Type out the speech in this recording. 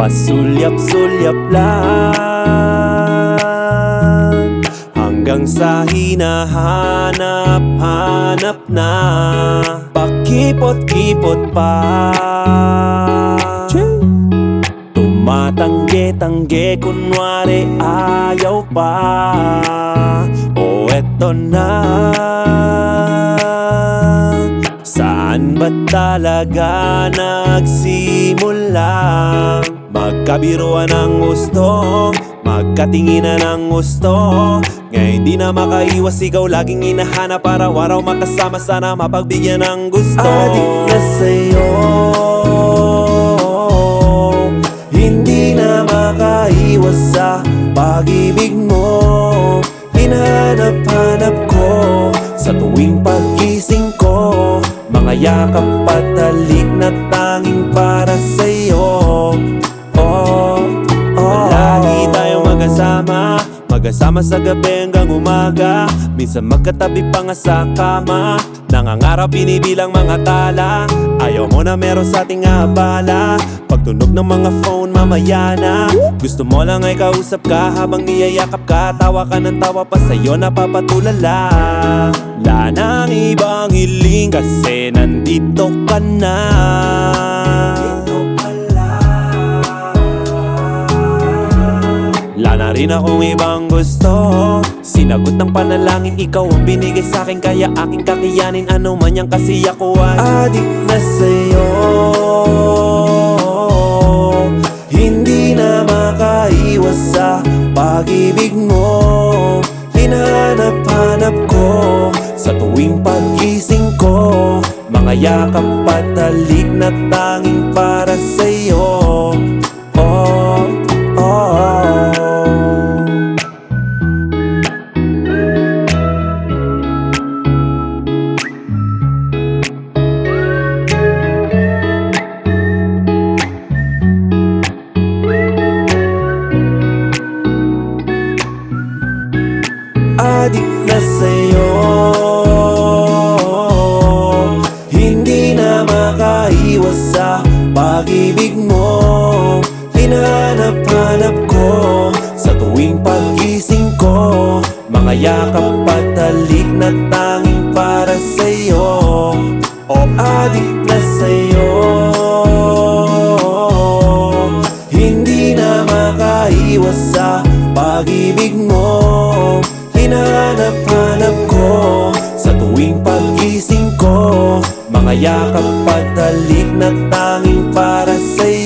Pasulyap-sulyap lang. Hanggang sa hinahanap-hanap na. Pakipot-kipot pa. Tumatangge-tangge kunwari ayaw pa. O eto na. Saan ba talaga nagsimula? Magkabiruan ng gusto Magkatinginan ng gusto. Ngayon di na makaiwas ikaw Laging hinahanap para waraw makasama. Sana mapagbigyan ng gusto. Adik na sa'yo Hindi na makaiwas sa pag-ibig mo. Hinahanap-hanap ko Sa tuwing pagkising ko. Mga yakap at halik na tanging para sa'yo Magkasama sa gabi hanggang umaga. Minsan magkatabi pa nga sa kama. Nangangarap binibilang mga tala. Ayaw mo na meron sa ating abala. Pagtunog ng mga phone mamaya na. Gusto mo lang ay kausap ka Habang niyayakap ka. Tawa ka ng tawa pa sa'yo napapatulala. Wala nang ibang hiling Kasi nandito ka na na rin akong ibang gusto. Sinagot ng panalangin Ikaw ang binigay sa akin Kaya aking kakayanin Ano man yan kasi ako ay Adik na sa'yo. Hindi na makaiwas sa pag-ibig mo. Hinahanap-hanap ko Sa tuwing pagkising ko. Mga yakap at halik na tanging para sa'yo na sa'yo. Hindi na makaiwas sa pag-ibig mo. Hinahanap-hanap ko Sa tuwing pagkising ko. Mga yakap at halik na tanging para sa'yo. O adik na sa'yo. Hindi na makaiwas sa pag-ibig mo yakap patalik na tanging para sa'yo.